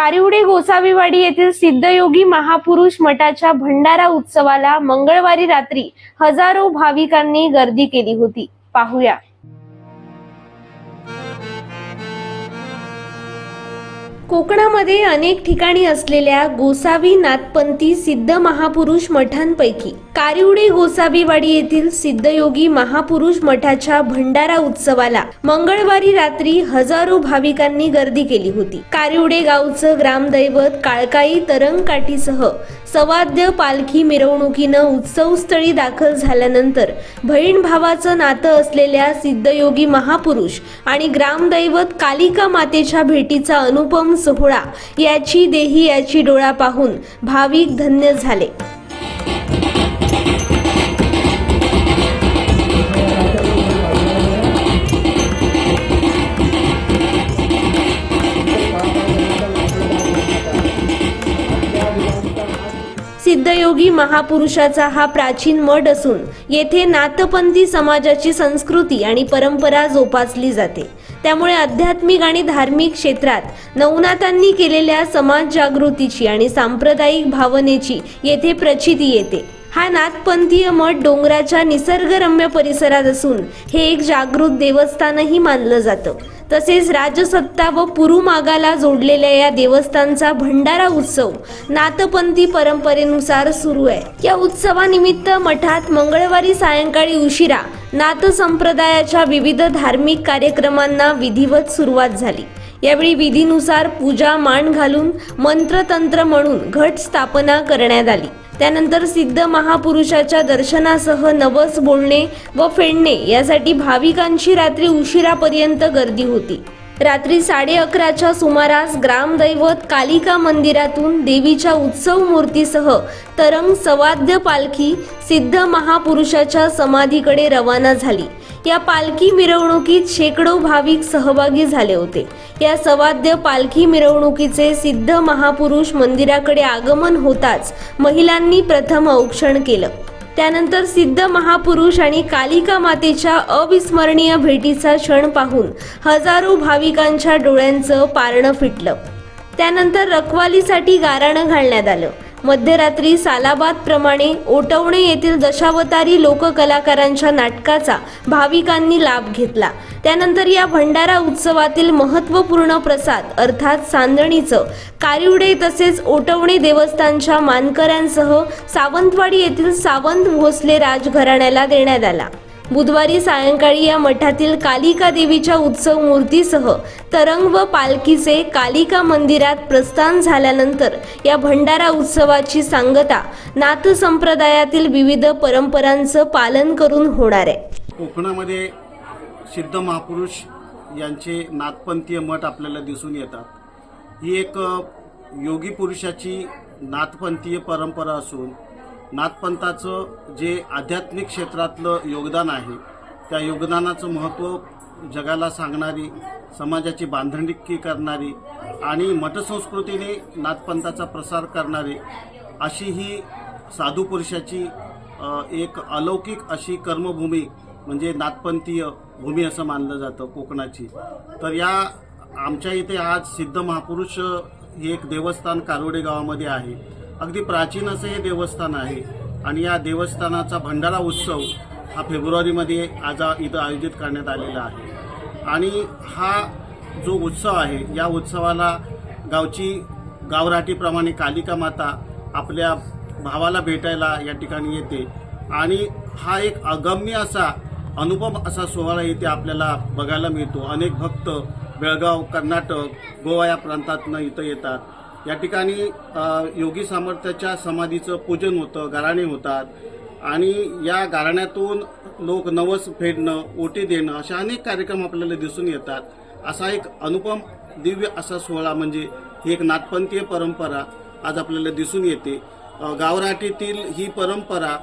कारिवडे गोसावीवाडी येथील सिद्धयोगी महापुरुष मठाच्या भंडारा उत्सवाला मंगळवारी रात्री हजारो भाविकांनी गर्दी केली होती. पाहूया. कोकणामध्ये अनेक ठिकाणी असलेल्या गोसावी नाथपंथी सिद्ध महापुरुष मठांपैकी कारिवडे गोसावीवाडी येथील सिद्धयोगी महापुरुष मठाच्या भंडारा उत्सवाला मंगळवारी रात्री हजारो भाविकांनी गर्दी केली होती. कारिवडे गावचं ग्रामदैवत काळकाई तरंगकाठीसह सवाद्य पालखी मिरवणुकीनं उत्सवस्थळी दाखल झाल्यानंतर बहीण भावाचं नातं असलेल्या सिद्धयोगी महापुरुष आणि ग्रामदैवत कालिका मातेच्या भेटीचा अनुपम सोहळा याची देही याची डोळा पाहून भाविक धन्य झाले. सिद्धयोगी महापुरुषाचा हा प्राचीन मठ असून येथे नाथपंथी समाजाची संस्कृती आणि परंपरा जोपासली जाते. त्यामुळे आध्यात्मिक आणि धार्मिक क्षेत्रात नवनाथांनी केलेल्या समाज जागृतीची आणि सांप्रदायिक भावनेची येथे प्रचिती येते. हा नाथपंथीय मठ डोंगराच्या निसर्गरम्य परिसरात असून हे एक जागृत देवस्थानही मानलं जातं. तसेच राजसत्ता व पुरुमागाला जोडलेल्या या देवस्थानचा भंडारा उत्सव नातपंथी परंपरेनुसार सुरू आहे. या उत्सवानिमित्त मठात मंगळवारी सायंकाळी उशिरा नाथ संप्रदायाच्या विविध धार्मिक कार्यक्रमांना विधिवत सुरुवात झाली. यावेळी विधीनुसार पूजा मान घालून मंत्रतंत्र म्हणून घट स्थापना करण्यात आली. त्यानंतर सिद्ध महापुरुषाच्या दर्शनासह नवस बोलणे व फेडणे यासाठी भाविकांची रात्री उशिरापर्यंत गर्दी होती. रात्री साडे अकराच्या सुमारास ग्रामदैवत कालिका मंदिरातून देवीच्या उत्सव मूर्तीसह तरंग सवाद्य पालखी सिद्ध महापुरुषाच्या समाधीकडे रवाना झाली. या पालखी मिरवणुकीत शेकडो भाविक सहभागी झाले होते. या सवाद्य पालखी मिरवणुकीचे सिद्ध महापुरुष मंदिराकडे आगमन होताच महिलांनी प्रथम औक्षण केलं. त्यानंतर सिद्ध महापुरुष आणि कालिका मातेच्या अविस्मरणीय भेटीचा क्षण पाहून हजारो भाविकांच्या डोळ्यांचं पारणं फिटलं. त्यानंतर रखवालीसाठी गाराणं घालण्यात आलं. मध्यरात्री सालाबाद प्रमाणे ओटवणे येथील दशावतारी लोककलाकारांच्या नाटकाचा भाविकांनी लाभ घेतला. त्यानंतर या भंडारा उत्सवातील महत्त्वपूर्ण प्रसाद अर्थात सांदणीचं कारिवडे तसेच ओटवणे देवस्थानच्या मानकऱ्यांसह सावंतवाडी येथील सावंत भोसले राजघराण्याला देण्यात आला. बुधवारी सायंकाळी या मठातील कालिका देवीच्या उत्सव मूर्तीसह तरंग व पालखीचे कालिका मंदिरात प्रस्थान झाल्यानंतर या भंडारा उत्सवाची सांगता नाथ संप्रदायातील विविध परंपरांचं पालन करून होणार आहे. कोकणामध्ये सिद्ध महापुरुष यांचे नाथपंथीय मठ आपल्याला दिसून येतात. ही एक योगी पुरुषाची नाथपंथीय परंपरा असून नाथपंथाचं जे आध्यात्मिक क्षेत्रातलं योगदान आहे त्या योगदानाचं महत्त्व जगाला सांगणारी समाजाची बांधणिकी करणारी आणि मठसंस्कृतीने नाथपंथाचा प्रसार करणारी अशी ही साधू पुरुषाची एक अलौकिक अशी कर्मभूमी म्हणजे नाथपंथीय भूमी असं मानलं जातं कोकणाची. तर या आमच्या इथे आज सिद्ध महापुरुष हे एक देवस्थान कारोडे गावामध्ये आहे. अगदी प्राचीन असं हे देवस्थान आहे. आणि या देवस्थानाचा भंडारा उत्सव हा फेब्रुवारीमध्ये आज इथं आयोजित करण्यात आलेला आहे. आणि हा जो उत्सव आहे या उत्सवाला गावची गावराटीप्रमाणे कालिका माता आपल्या भावाला भेटायला या ठिकाणी येते. आणि हा एक अगम्य असा अनुपम असा सोहळा इथे आपल्याला बघायला मिळतो. अनेक भक्त बेळगाव कर्नाटक गोवा या प्रांतातनं इथं येतात. या ठिकाणी योगी सामर्थ्याच्या समाधीचं पूजन होतं गाराणे होतात. आणि या गाराण्यातून लोक नवस फेडणं ओटी देणं अशा अनेक कार्यक्रम आपल्याला दिसून येतात. असा एक अनुपम दिव्य असा सोहळा म्हणजे ही एक नाथपंथीय परंपरा आज आपल्याला दिसून येते. अ, गावराटीतील ही परंपरा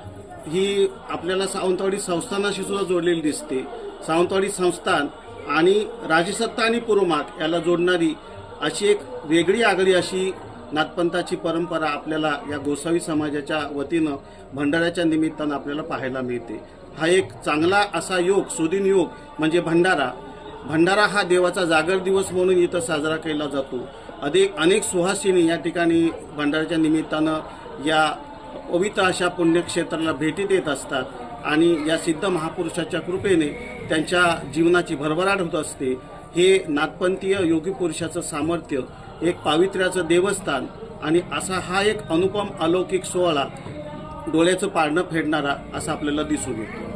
ही आपल्याला सावंतवाडी संस्थानाशी सुद्धा जोडलेली दिसते. सावंतवाडी संस्थान आणि राजसत्ता आणि पुरोमाग याला जोडणारी अशी एक वेगळी आगळी अशी नाथपंथाची परंपरा आपल्याला या गोसावी समाजाच्या वतीनं भंडाऱ्याच्या निमित्तानं आपल्याला पाहायला मिळते. हा एक चांगला असा योग सुदिन योग म्हणजे भंडारा. भंडारा हा देवाचा जागर दिवस म्हणून इथं साजरा केला जातो. अधिक अनेक सुहासिनी या ठिकाणी भंडाऱ्याच्या निमित्तानं या पवित्र अशा पुण्यक्षेत्राला भेटी देत असतात आणि या सिद्ध महापुरुषाच्या कृपेने त्यांच्या जीवनाची भरभराट होत असते. हे नागपंथीय योगी पुरुषाचं सामर्थ्य एक पावित्र्याचं देवस्थान आणि असा हा एक अनुपम अलौकिक सोहळा डोळ्याचं पारणं फेडणारा असा आपल्याला दिसून येतो.